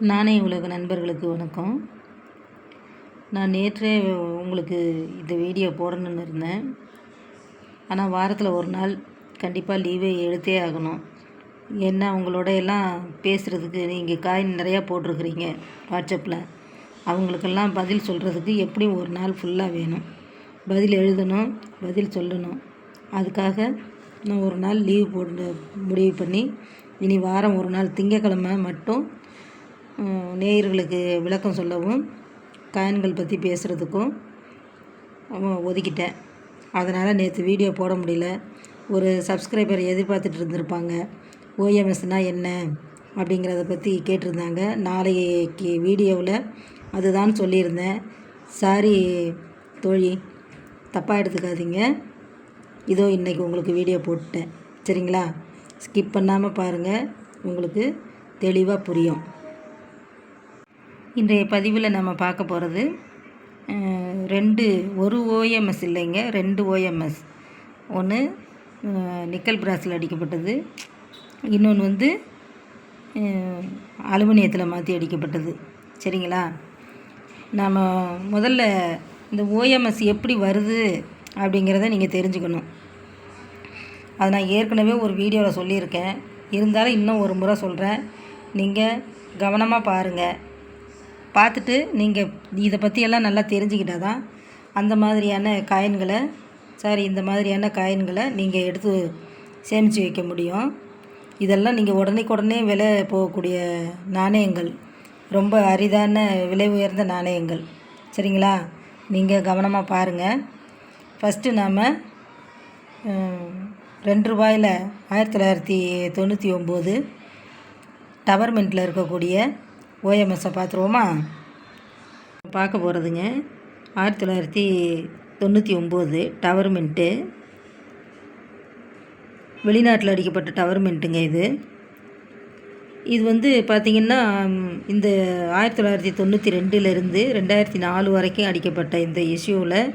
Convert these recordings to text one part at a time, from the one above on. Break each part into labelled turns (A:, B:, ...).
A: நாணய உலக நண்பர்களுக்கு வணக்கம். நான் நேற்றே உங்களுக்கு இந்த வீடியோ போடணும்னு இருந்தேன். ஆனால் வாரத்தில் ஒரு நாள் கண்டிப்பாக லீவே எடுத்தே ஆகணும். ஏன்னா உங்களோட எல்லாம் பேசுகிறதுக்கு நீங்கள் காயின் நிறையா போட்டிருக்கிறீங்க வாட்ஸ்அப்பில் அவங்களுக்கெல்லாம் பதில் சொல்கிறதுக்கு எப்படியும் ஒரு நாள் ஃபுல்லாக வேணும். பதில் எழுதணும் பதில் சொல்லணும். அதுக்காக நான் ஒரு நாள் லீவ் போட முடிவு பண்ணி இனி வாரம் ஒரு நாள் திங்கக்கிழமை மட்டும் நேயர்களுக்கு விளக்கம் சொல்லவும் காயின்கள் பற்றி பேசுகிறதுக்கும் ஒதுக்கிட்டேன். அதனால் நேற்று வீடியோ போட முடியல. ஒரு சப்ஸ்கிரைபர் எதிர்பார்த்துட்டு இருந்திருப்பாங்க. ஓஎம்எஸ்னால் என்ன அப்படிங்கிறத பற்றி கேட்டிருந்தாங்க. நாளைக்கு வீடியோவில் அதுதான் சொல்லியிருந்தேன். சாரி தோழி தப்பாக எடுத்துக்காதீங்க. இதோ இன்றைக்கி உங்களுக்கு வீடியோ போட்டுட்டேன். சரிங்களா? ஸ்கிப் பண்ணாமல் பாருங்கள் உங்களுக்கு தெளிவாக புரியும். இன்றைய பதிவில் நம்ம பார்க்க போகிறது ரெண்டு ஒரு ஓஎம்எஸ் இல்லைங்க ரெண்டு ஓஎம்எஸ் ஒன்று நிக்கல் பிராஸில் அடிக்கப்பட்டது. இன்னொன்று வந்து அலுமினியத்தில் மாற்றி அடிக்கப்பட்டது. சரிங்களா? நாம் முதல்ல இந்த ஓஎம்எஸ் எப்படி வருது அப்படிங்கிறத நீங்கள் தெரிஞ்சுக்கணும். அதை நான் ஏற்கனவே ஒரு வீடியோவில் சொல்லியிருக்கேன். இருந்தாலும் இன்னும் ஒரு முறை சொல்கிறேன் நீங்கள் கவனமாக பாருங்கள் பார்த்துட்டு நீங்கள் இதை பற்றியெல்லாம் நல்லா தெரிஞ்சுக்கிட்டால் தான் அந்த மாதிரியான காயின்களை சாரி இந்த மாதிரியான காயின்களை நீங்கள் எடுத்து சேமித்து வைக்க முடியும். இதெல்லாம் நீங்கள் உடனே விலை போகக்கூடிய நாணயங்கள். ரொம்ப அரிதான விலை உயர்ந்த நாணயங்கள். சரிங்களா? நீங்கள் கவனமாக பாருங்கள் ஃபஸ்ட்டு நாம் ரெண்டு ரூபாயில் ஆயிரத்தி தொள்ளாயிரத்தி தொண்ணூற்றி ஒம்பது டவர்மெண்ட்டில் இருக்கக்கூடிய ஓஎம்எஸ்ஸை பார்த்துருவோமா? பார்க்க போகிறதுங்க ஆயிரத்தி தொள்ளாயிரத்தி தொண்ணூற்றி ஒம்பது டவர் மின்ட்டு. வெளிநாட்டில் அடிக்கப்பட்ட டவர் மின்ட்டுங்க இது. இது வந்து பார்த்திங்கன்னா இந்த ஆயிரத்தி தொள்ளாயிரத்தி தொண்ணூற்றி ரெண்டுலேருந்து ரெண்டாயிரத்தி நாலு வரைக்கும் அடிக்கப்பட்ட இந்த இஷ்யூவில்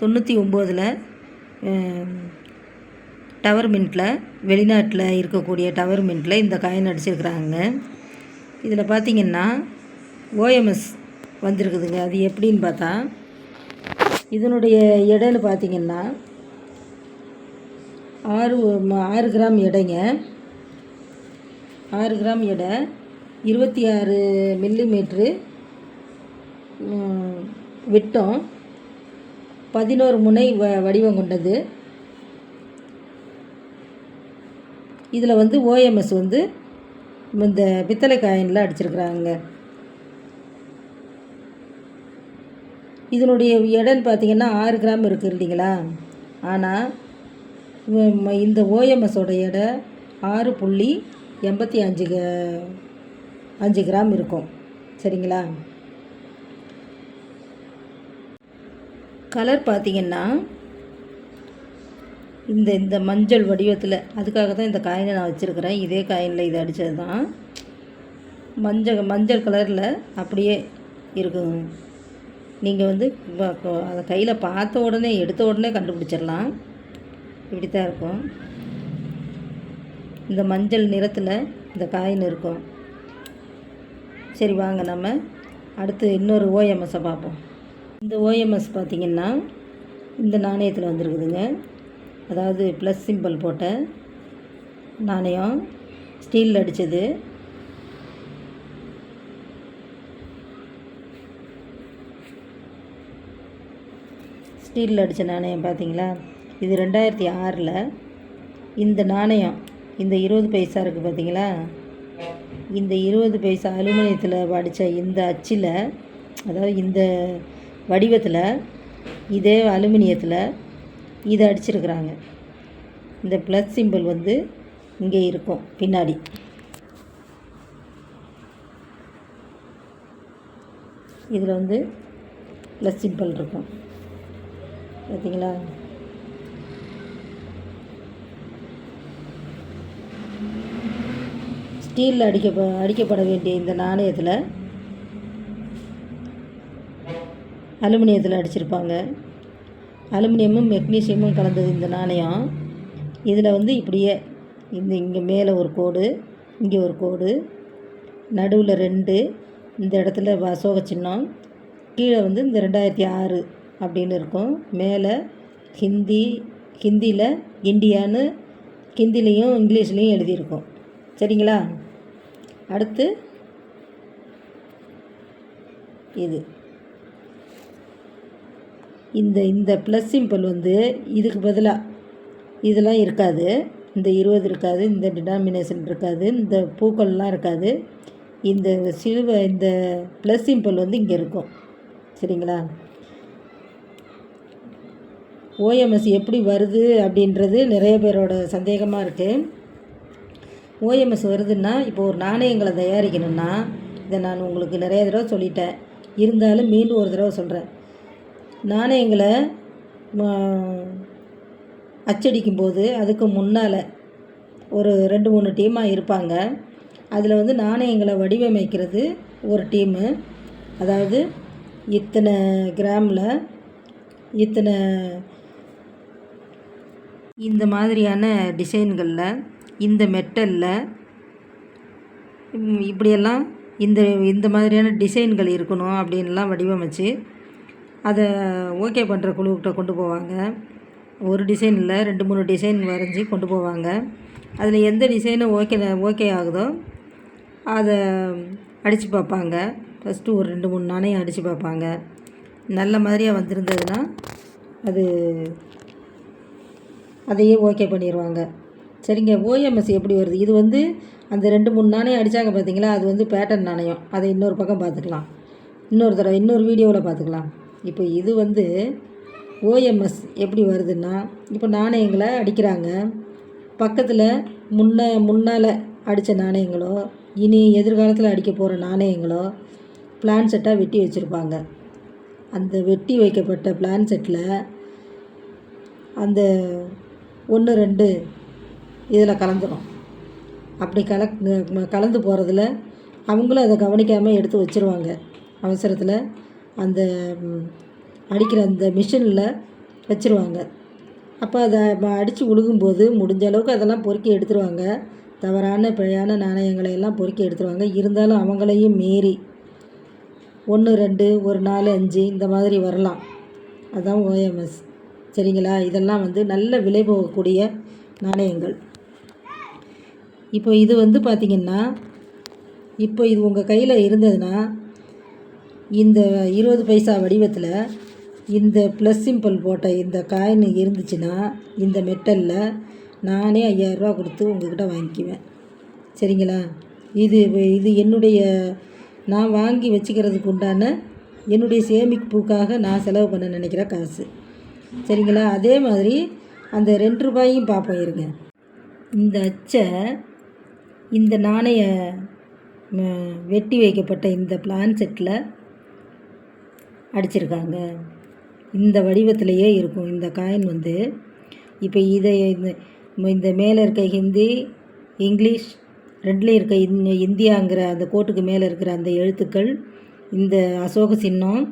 A: தொண்ணூற்றி ஒம்போதில் டவர் மின்ட்டில் வெளிநாட்டில் இருக்கக்கூடிய டவர் மின்ட்டில் இந்த காயின் அடிச்சிருக்கிறாங்க. இதில் பார்த்திங்கன்னா ஓஎம்எஸ் வந்திருக்குதுங்க. அது எப்படின்னு பார்த்தா இதனுடைய எடைன்னு பார்த்திங்கன்னா ஆறு ஆறு கிராம் எடைங்க. ஆறு கிராம் எடை இருபத்தி ஆறு மில்லிமீட்ரு விட்டம் பதினோரு முனை வ வடிவம் கொண்டது. இதில் வந்து ஓஎம்எஸ் வந்து இந்த பித்தளை காயினில் அடிச்சிருக்கிறாங்க. இதனுடைய எடைன்னு பார்த்திங்கன்னா ஆறு கிராம் இருக்குது இல்லைங்களா? ஆனால் இந்த ஓஎம்எஸோட எடை ஆறு புள்ளி எண்பத்தி அஞ்சு அஞ்சு கிராம் இருக்கும். சரிங்களா? கலர் பார்த்திங்கன்னா இந்த இந்த மஞ்சள் வடிவத்தில் அதுக்காக தான் இந்த காயினை நான் வச்சுருக்கிறேன். இதே காயினில் இது அடித்தது தான் மஞ்சள் மஞ்சள் கலரில் அப்படியே இருக்குங்க. நீங்கள் வந்து அதை கையில் பார்த்த உடனே எடுத்த உடனே கண்டுபிடிச்சிடலாம். இப்படி தான் இருக்கும். இந்த மஞ்சள் நிறத்தில் இந்த காயின் இருக்கும். சரி வாங்க நம்ம அடுத்து இன்னொரு ஓஎம்எஸை பார்ப்போம். இந்த ஓஎம்எஸ் பார்த்திங்கன்னா இந்த நாணயத்தில் வந்துருக்குதுங்க. அதாவது ப்ளஸ் சிம்பிள் போட்ட நாணயம் ஸ்டீலில் அடித்தது ஸ்டீலில் அடித்த நாணயம் பார்த்தீங்களா இது ரெண்டாயிரத்தி ஆறில் இந்த நாணயம் இந்த இருபது பைசா இருக்குது பார்த்தீங்களா இந்த இருபது பைசா அலுமினியத்தில் அடித்த இந்த அச்சில் அதாவது இந்த வடிவத்தில் இதே அலுமினியத்தில் இதை அடிச்சிருக்கிறாங்க. இந்த ப்ளஸ் சிம்பிள் வந்து இங்கே இருக்கும் பின்னாடி. இதில் வந்து ப்ளஸ் சிம்பிள் இருக்கும். பார்த்தீங்களா? ஸ்டீலில் அடிக்க அடிக்கப்பட வேண்டிய இந்த நாணயத்தில் அலுமினியத்தில் அடிச்சிருப்பாங்க. அலுமினியமும் மெக்னீஷியமும் கலந்தது இந்த நாணயம். இதில் வந்து இப்படியே இந்த இங்கே மேலே ஒரு கோடு இங்கே ஒரு கோடு நடுவில் ரெண்டு இந்த இடத்துல அசோக சின்னம் கீழே வந்து இந்த ரெண்டாயிரத்தி ஆறு அப்படின்னு இருக்கும். மேலே ஹிந்தி ஹிந்தியில் இந்தியான்னு ஹிந்திலையும் இங்கிலீஷ்லேயும் எழுதியிருக்கும். சரிங்களா? அடுத்து இது. இந்த இந்த ப்ளஸ் சிம்பிள் வந்து இதுக்கு பதிலாக இதெல்லாம் இருக்காது. இந்த இருபது இருக்காது இந்த டினாமினேஷன் இருக்காது இந்த பூக்கள்லாம் இருக்காது. இந்த சிலுவை இந்த ப்ளஸ் சிம்பிள் வந்து இங்கே இருக்கும். சரிங்களா? ஓஎம்எஸ் எப்படி வருது அப்படின்றது நிறைய பேரோட சந்தேகமாக இருக்குது ஓஎம்எஸ் வருதுன்னா இப்போ ஒரு நாணயங்களை தயாரிக்கணும்னா இதை நான் உங்களுக்கு நிறைய தடவை சொல்லிட்டேன். இருந்தாலும் மீண்டும் ஒரு தடவை சொல்கிறேன் நாணயங்களை அச்சடிக்கும் போது அதுக்கு முன்னால் ஒரு ரெண்டு மூணு டீமாக இருப்பாங்க. அதில் வந்து நாணயங்களை வடிவமைக்கிறது ஒரு டீமு. அதாவது இத்தனை கிராமில் இத்தனை இந்த மாதிரியான டிசைன்களில் இந்த மெட்டலில் இப்படியெல்லாம் இந்த இந்த மாதிரியான டிசைன்கள் இருக்கணும் அப்படின்லாம் வடிவமைச்சு அதை ஓகே பண்ணுற குழுக்கிட்ட கொண்டு போவாங்க. ஒரு டிசைன் இல்லை ரெண்டு மூணு டிசைன் வரைஞ்சி கொண்டு போவாங்க. அதில் எந்த டிசைனு ஓகே ஓகே ஆகுதோ அதை அடித்து பார்ப்பாங்க. ஃபஸ்ட்டு ஒரு ரெண்டு மூணு நாணயம் அடித்து பார்ப்பாங்க. நல்ல மாதிரியாக வந்திருந்ததுன்னா அது அதையே ஓகே பண்ணிடுவாங்க சரிங்க ஓஎம்எஸ் எப்படி வருது? இது வந்து அந்த ரெண்டு மூணு நாணயம் அடித்தாங்க பார்த்தீங்களா அது வந்து பேட்டர்ன் நாணயம். அதை இன்னொரு பக்கம் பார்த்துக்கலாம். இன்னொரு தடவை இன்னொரு வீடியோவில் பார்த்துக்கலாம். இப்போ இது வந்து ஓஎம்எஸ் எப்படி வருதுன்னா இப்போ நாணயங்களை அடிக்கிறாங்க. பக்கத்தில் முன்ன முன்னால் அடித்த நாணயங்களோ இனி எதிர்காலத்தில் அடிக்க போகிற நாணயங்களோ பிளான் செட்டாக வெட்டி வச்சுருப்பாங்க. அந்த வெட்டி வைக்கப்பட்ட பிளான் செட்டில் அந்த ஒன்று ரெண்டு இதில் கலந்துடும் அப்படி கல கலந்து போகிறதுல அவங்களும் அதை கவனிக்காமல் எடுத்து வச்சுருவாங்க. அவசரத்தில் அந்த அடிக்கிற அந்த மிஷினில் வச்சுருவாங்க. அப்போ அதை அடித்து உழுகும்போது முடிஞ்ச அளவுக்கு அதெல்லாம் பொறுக்கி எடுத்துருவாங்க. தவறான பிழையான நாணயங்களை எல்லாம் பொறுக்கி எடுத்துருவாங்க. இருந்தாலும் அவங்களையும் மீறி ஒன்று ரெண்டு ஒரு நாலு அஞ்சு இந்த மாதிரி வரலாம். அதுதான் ஓஎம்எஸ் சரிங்களா? இதெல்லாம் வந்து நல்ல விலை போகக்கூடிய நாணயங்கள். இப்போ இது வந்து பார்த்திங்கன்னா இப்போ இது உங்கள் கையில் இருந்ததுன்னா இந்த இருபது பைசா வடிவத்தில் இந்த ப்ளஸ் சிம்பிள் போட்ட இந்த காயின் இருந்துச்சுன்னா இந்த மெட்டலில் நானே ஐயாயிரரூவா கொடுத்து உங்கள்கிட்ட வாங்கிக்குவேன். சரிங்களா? இது இது என்னுடைய நான் வாங்கி வச்சுக்கிறதுக்கு உண்டான என்னுடைய சேமிப்புக்காக நான் செலவு பண்ண நினைக்கிற காசு. சரிங்களா? அதே மாதிரி அந்த ரெண்டு ரூபாயும் பார்ப்போம் இருங்க. இந்த அச்சை இந்த நாணய வெட்டி வைக்கப்பட்ட இந்த பிளான் செட்டில் அடிச்சிருக்காங்க. இந்த வடிவத்திலேயே இருக்கும் இந்த காயின் வந்து. இப்போ இதை இந்த இந்த மேலே இருக்க ஹிந்தி இங்கிலீஷ் ரெண்டுலேயும் இருக்க இந் இந்தியாங்கிற அந்த கோட்டுக்கு மேலே இருக்கிற அந்த எழுத்துக்கள் இந்த அசோக சின்னம்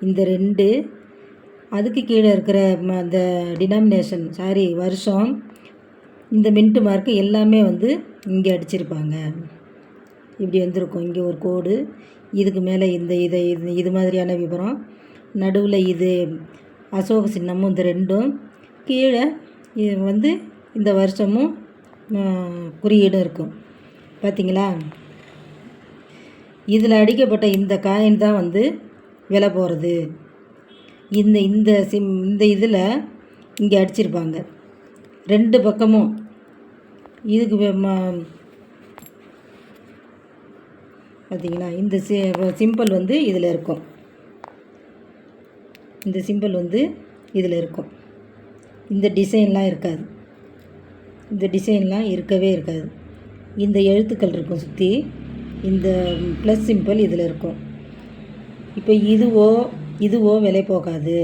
A: இந்த ரெண்டு அதுக்கு கீழே இருக்கிற அந்த டினாமினேஷன் சாரி வருஷம் இந்த மின்ட்டு மார்க்கு எல்லாமே வந்து இங்கே அடிச்சிருப்பாங்க. இப்படி வந்திருக்கும். இங்கே ஒரு கோடு. இதுக்கு மேலே இந்த இதை இது இது மாதிரியான விவரம் நடுவில் இது அசோக சின்னமும் இந்த ரெண்டும். கீழே இது வந்து இந்த வருஷமும் குறியீடும் இருக்கும். பார்த்தீங்களா இதில் அடிக்கப்பட்ட இந்த காயின் தான் வந்து விலை போகிறது இந்த இந்த சிம் இந்த இதில் இங்கே அடிச்சிருப்பாங்க. ரெண்டு பக்கமும். இதுக்கு பார்த்தீங்களா இந்த சி சிம்பிள் வந்து இதில் இருக்கும். இந்த சிம்பிள் வந்து இதில் இருக்கும். இந்த டிசைன்லாம் இருக்காது. இந்த டிசைன்லாம் இருக்கவே இருக்காது. இந்த எழுத்துக்கள் இருக்கும் சுற்றி இந்த ப்ளஸ் சிம்பிள் இதில் இருக்கும். இப்போ இதுவோ இதுவோ விலை போகாது.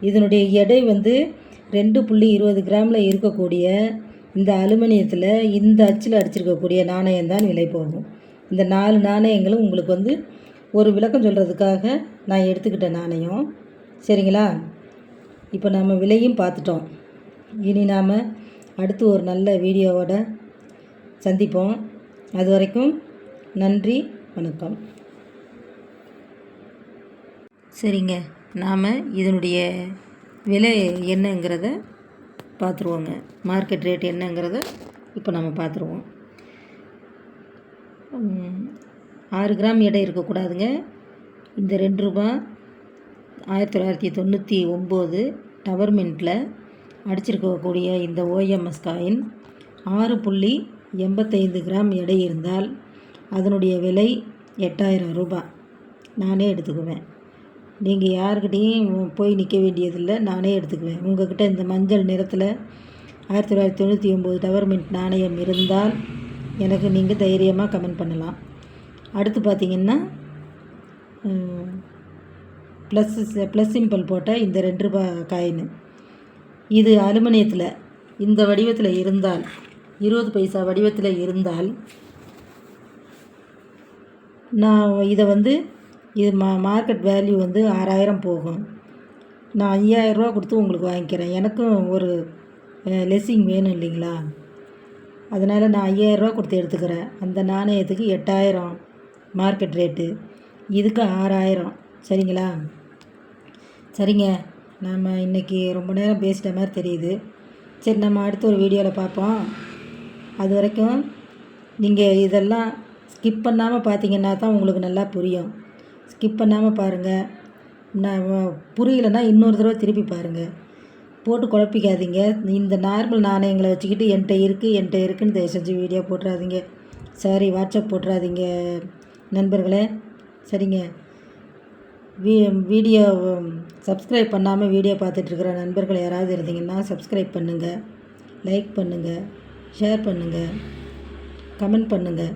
A: இதனுடைய எடை வந்து ரெண்டு புள்ளி இருபது கிராமில் இருக்கக்கூடிய இந்த அலுமினியத்தில் இந்த அச்சில் அடிச்சிருக்கக்கூடிய நாணயம் தான் விலை போகும். இந்த நாலு நாணயங்களும் உங்களுக்கு வந்து ஒரு விளக்கம் சொல்கிறதுக்காக நான் எடுத்துக்கிட்ட நாணயம். சரிங்களா? இப்போ நம்ம விலையும் பார்த்துட்டோம். இனி நாம் அடுத்து ஒரு நல்ல வீடியோவோட சந்திப்போம். அது வரைக்கும் நன்றி வணக்கம். சரிங்க. நாம் இதனுடைய விலை என்னங்கிறத பார்த்துருவோங்க. மார்க்கெட் ரேட் என்னங்கிறத இப்போ நம்ம பார்த்துருவோம். ஆறு கிராம் எடை இருக்கக்கூடாதுங்க. இந்த ரெண்டு ரூபா ஆயிரத்தி தொள்ளாயிரத்தி தொண்ணூற்றி ஒம்பது டவர்மெண்ட்டில் அடிச்சிருக்கக்கூடிய இந்த ஓஎம்எஸ் காயின் ஆறு புள்ளி எண்பத்தைந்து கிராம் எடை இருந்தால் அதனுடைய விலை எட்டாயிரம் ரூபாய் நானே எடுத்துக்குவேன். நீங்கள் யாருக்கிட்டேயும் போய் நிற்க வேண்டியதில்லை. நானே எடுத்துக்குவேன். உங்கள்கிட்ட இந்த மஞ்சள் நிறத்தில் ஆயிரத்தி தொள்ளாயிரத்தி தொண்ணூற்றி ஒம்பது டவர்மெண்ட் நாணயம் இருந்தால் எனக்கு நீங்கள் தைரியமாக கமெண்ட் பண்ணலாம். அடுத்து பார்த்தீங்கன்னா ப்ளஸ் ப்ளஸ் சிம்பிள் போட்ட இந்த ரெண்டு ரூபா காயின் இது அலுமினியத்தில் இந்த வடிவத்தில் இருந்தால் இருபது பைசா வடிவத்தில் இருந்தால் நான் இதை வந்து இது மா மார்க்கெட் வேல்யூ வந்து ஆறாயிரம் போகும். நான் ஐயாயிரரூவா கொடுத்து உங்களுக்கு வாங்கிக்கிறேன். எனக்கும் ஒரு லெஸ்ஸிங் வேணும் இல்லைங்களா? அதனால் நான் ஐயாயிரரூவா கொடுத்து எடுத்துக்கிறேன். அந்த நாணயத்துக்கு எட்டாயிரம். Market rate. இதுக்கு ஆறாயிரம். சரிங்களா? சரிங்க. நாம் இன்றைக்கி ரொம்ப நேரம் பேசிட்ட மாதிரி தெரியுது. சரி நம்ம அடுத்த ஒரு வீடியோவில் பார்ப்போம். அது வரைக்கும் நீங்கள் இதெல்லாம் ஸ்கிப் பண்ணாமல் பார்த்தீங்கன்னா தான் உங்களுக்கு நல்லா புரியும். ஸ்கிப் பண்ணாமல் பாருங்கள் நான் புரியலன்னா புரியலைன்னா இன்னொரு தடவை திருப்பி பாருங்கள் போட்டு குழப்பிக்காதீங்க. இந்த நார்மல் நாணயங்களை வச்சுக்கிட்டு என்கிட்ட இருக்குது என்கிட்ட இருக்குன்னு தயவு செஞ்சு வீடியோ போட்டுறாதீங்க. சாரி வாட்ஸ்அப் போட்டுறாதீங்க நண்பர்களே. சரிங்க. வீ வீடியோ சப்ஸ்கிரைப் பண்ணாமல் வீடியோ பார்த்துட்ருக்குற நண்பர்கள் யாராவது இருந்தீங்கன்னா சப்ஸ்கிரைப் பண்ணுங்கள் லைக் பண்ணுங்கள் ஷேர் பண்ணுங்கள் கமெண்ட் பண்ணுங்கள்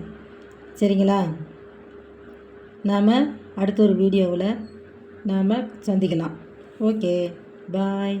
A: சரிங்களா? நாம் அடுத்த ஒரு வீடியோவில் நாம் சந்திக்கலாம். Okay bye